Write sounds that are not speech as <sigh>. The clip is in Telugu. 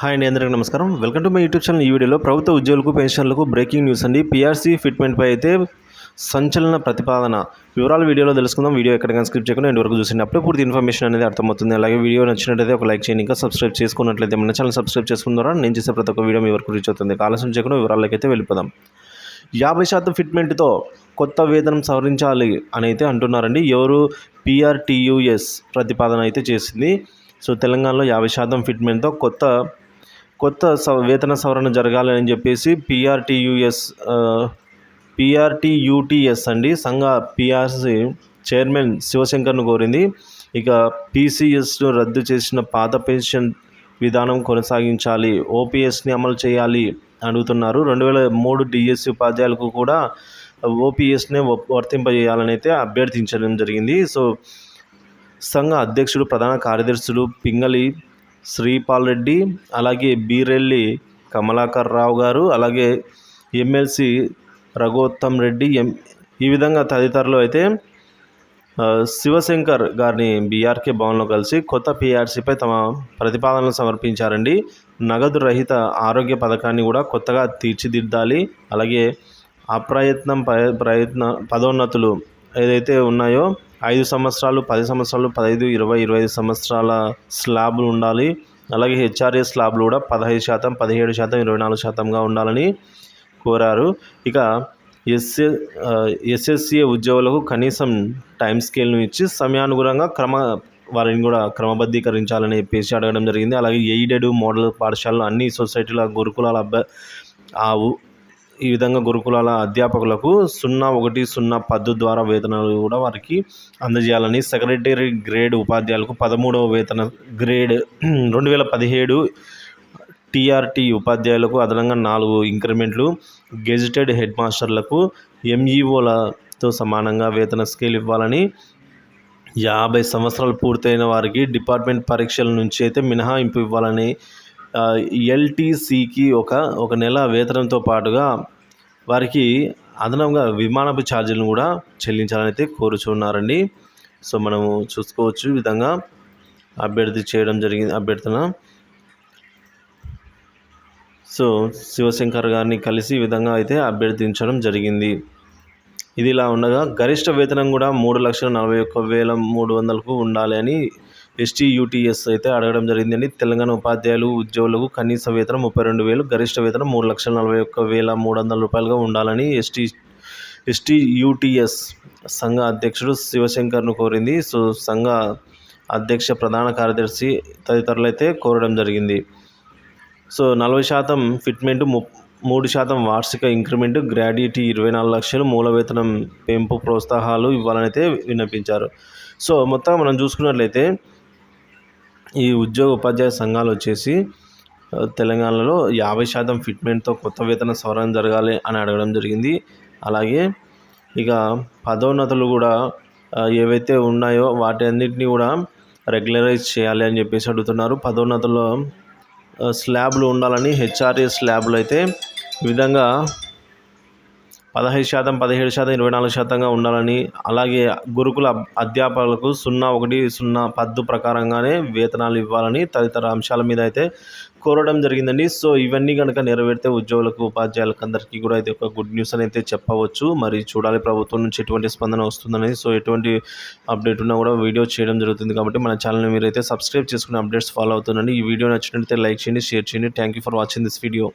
హాయ్ అండి అందరికీ నమస్కారం. Welcome to my YouTube channel. ఈ వీడియోలో ప్రభుత్వ ఉద్యోగులకు పెన్షన్లకు బ్రేకింగ్ న్యూస్ అండి. పీఆర్సీ ఫిట్మెంట్పై అయితే సంచలన ప్రతిపాదన. వివరాలు వీడియోలో తెలుసుకుందాం. వీడియో ఎక్కడికైనా స్క్రిప్ట్ చేయకుండా ఎండ్ వరకు చూసింది అప్పుడే పూర్తి ఇన్ఫర్మేషన్ అనేది అర్థమవుతుంది. అలాగే వీడియో నచ్చినట్లయితే ఒక లైక్ చేయండి. ఇంకా సబ్స్క్రైబ్ చేసుకున్నట్లయితే మన ఛానల్ సబ్స్క్రైబ్ చేసుకున్నారా నేను చేసే ప్రతి ఒక్క వీడియో మీ వరకు రీచ్ అవుతుంది. ఆలస్యం చేయకుండా వివరాలకి అయితే వెళ్ళిపోదాం. యాభై శాతం ఫిట్మెంట్తో కొత్త వేతనం సవరించాలి అని అయితే అంటున్నారండి. ఎవరు? పిఆర్టీయుఎస్ ప్రతిపాదన అయితే చేసింది. సో తెలంగాణలో యాభై శాతం ఫిట్మెంట్తో కొత్త కొత్త స వేతన సవరణ జరగాలని చెప్పేసి పిఆర్టీయుఎస్ పిఆర్టీయూటీఎస్ అండి. సంఘ పిఆర్సి చైర్మన్ శివశంకర్ను కోరింది. ఇక పీసీఎస్ను రద్దు చేసిన పాత పెన్షన్ విధానం కొనసాగించాలి ఓపీఎస్ని అమలు చేయాలి అడుగుతున్నారు. రెండు వేల మూడు డిఎస్సి ఉపాధ్యాయులకు కూడా ఓపీఎస్నే వర్తింపజేయాలని అయితే అభ్యర్థించడం జరిగింది. సో సంఘ అధ్యక్షుడు ప్రధాన కార్యదర్శులు పింగళి శ్రీపాల్ రెడ్డి అలాగే బీరెల్లి కమలాకర్ రావు గారు అలాగే ఎమ్మెల్సీ రఘోత్తమ్ రెడ్డి ఎం ఈ విధంగా తదితరులు అయితే శివశంకర్ గారిని బీఆర్కే భవన్లో కలిసి కొత్త పీఆర్సీపై తమ ప్రతిపాదనలు సమర్పించారండి. నగదు రహిత ఆరోగ్య పథకాన్ని కూడా కొత్తగా తీర్చిదిద్దాలి. అలాగే అప్రయత్నం ప్రయత్న పదోన్నతులు ఏదైతే ఉన్నాయో ఐదు సంవత్సరాలు పది సంవత్సరాలు పదహైదు ఇరవై ఇరవై ఐదు సంవత్సరాల స్లాబ్లు ఉండాలి. అలాగే హెచ్ఆర్ఏ స్లాబ్లు కూడా పదహైదు శాతం పదిహేడు శాతం ఇరవై నాలుగు శాతంగా ఉండాలని కోరారు. ఇక ఎస్ఏ ఎస్ఎస్సీ ఉద్యోగులకు కనీసం టైం స్కేల్ను ఇచ్చి సమయానుగుణంగా క్రమ వారిని కూడా క్రమబద్ధీకరించాలని చెప్పేసి అడగడం జరిగింది. అలాగే ఎయిడెడ్ మోడల్ పాఠశాలలు అన్ని సొసైటీల గురుకులాల అబ్బా ఆ ఈ విధంగా గురుకులాల అధ్యాపకులకు సున్నా ఒకటి సున్నా పద్దు ద్వారా వేతనాలు కూడా వారికి అందజేయాలని సెక్రటరీ గ్రేడ్ ఉపాధ్యాయులకు పదమూడవ వేతన గ్రేడ్ <clears throat> రెండు వేల పదిహేడు టీఆర్టీ ఉపాధ్యాయులకు అదనంగా నాలుగు ఇంక్రిమెంట్లు గెజిటెడ్ హెడ్ మాస్టర్లకు ఎంఈఓలతో సమానంగా వేతన స్కేల్ ఇవ్వాలని యాభై సంవత్సరాలు పూర్తయిన వారికి డిపార్ట్మెంట్ పరీక్షల నుంచి అయితే మినహాయింపు ఇవ్వాలని ఎల్టీసీకి ఒక ఒక నెల వేతనంతో పాటుగా వారికి అదనంగా విమానపు ఛార్జీలను కూడా చెల్లించాలని అయితే కోరుచున్నారండి. సో మనము చూసుకోవచ్చు ఈ విధంగా అభ్యర్థి చేయడం జరిగింది అభ్యర్థన. సో శివశంకర్ గారిని కలిసి ఈ విధంగా అయితే అభ్యర్థించడం జరిగింది. ఇది ఇలా ఉండగా గరిష్ట వేతనం కూడా మూడు లక్షల నలభై ఒక్క వేల మూడు వందలకు ఉండాలి అని ఎస్టీ యూటీఎస్ అయితే అడగడం జరిగిందండి. తెలంగాణ ఉపాధ్యాయులు ఉద్యోగులకు కనీస వేతనం ముప్పై రెండు వేలు గరిష్ట వేతనం మూడు లక్షల నలభై ఒక్క వేల మూడు వందల రూపాయలుగా ఉండాలని ఎస్టీ ఎస్టీ యూటీఎస్ సంఘ అధ్యక్షుడు శివశంకర్ను కోరింది. సో సంఘ అధ్యక్ష ప్రధాన కార్యదర్శి తదితరులు అయితే కోరడం జరిగింది. సో నలభై శాతం ఫిట్మెంట్ ము మూడు శాతం వార్షిక ఇంక్రిమెంట్ గ్రాడ్యుయేటీ ఇరవై నాలుగు లక్షలు మూల వేతనం పెంపు ప్రోత్సాహాలు ఇవ్వాలని అయితే విన్నపించారు. సో మొత్తం మనం చూసుకున్నట్లయితే ఈ ఉద్యోగ ఉపాధ్యాయ సంఘాలు వచ్చేసి తెలంగాణలో యాభై శాతం ఫిట్మెంట్తో కొత్త వేతన సవరణ జరగాలి అని అడగడం జరిగింది. అలాగే ఇక పదోన్నతులు కూడా ఏవైతే ఉన్నాయో వాటి అన్నింటినీ కూడా రెగ్యులరైజ్ చేయాలి అని చెప్పేసి అడుగుతున్నారు. పదోన్నతుల్లో స్లాబ్లు ఉండాలని హెచ్ఆర్ఏ స్లాబ్లు అయితే ఈ విధంగా పదహైదు శాతం పదిహేడు శాతం ఇరవై నాలుగు శాతంగా ఉండాలని అలాగే గురుకుల అధ్యాపకులకు సున్నా ఒకటి సున్నా పద్దు ప్రకారంగానే వేతనాలు ఇవ్వాలని తదితర అంశాల మీద అయితే కోరడం జరిగిందండి. సో ఇవన్నీ కనుక నెరవేరితే ఉద్యోగులకు ఉపాధ్యాయులకు అందరికీ కూడా అయితే ఒక గుడ్ న్యూస్ అని అయితే చెప్పవచ్చు. మరి చూడాలి ప్రభుత్వం నుంచి ఎటువంటి స్పందన వస్తుందనేది. సో ఎటువంటి అప్డేట్ ఉన్నా కూడా వీడియో చేయడం జరుగుతుంది కాబట్టి మన ఛానల్ని మీరైతే సబ్స్క్రైబ్ చేసుకుని అప్డేట్స్ ఫాలో అవుతుందండి ఈ వీడియో నచ్చినట్లయితే లైక్ చేయండి షేర్ చేయండి. Thank you for watching this video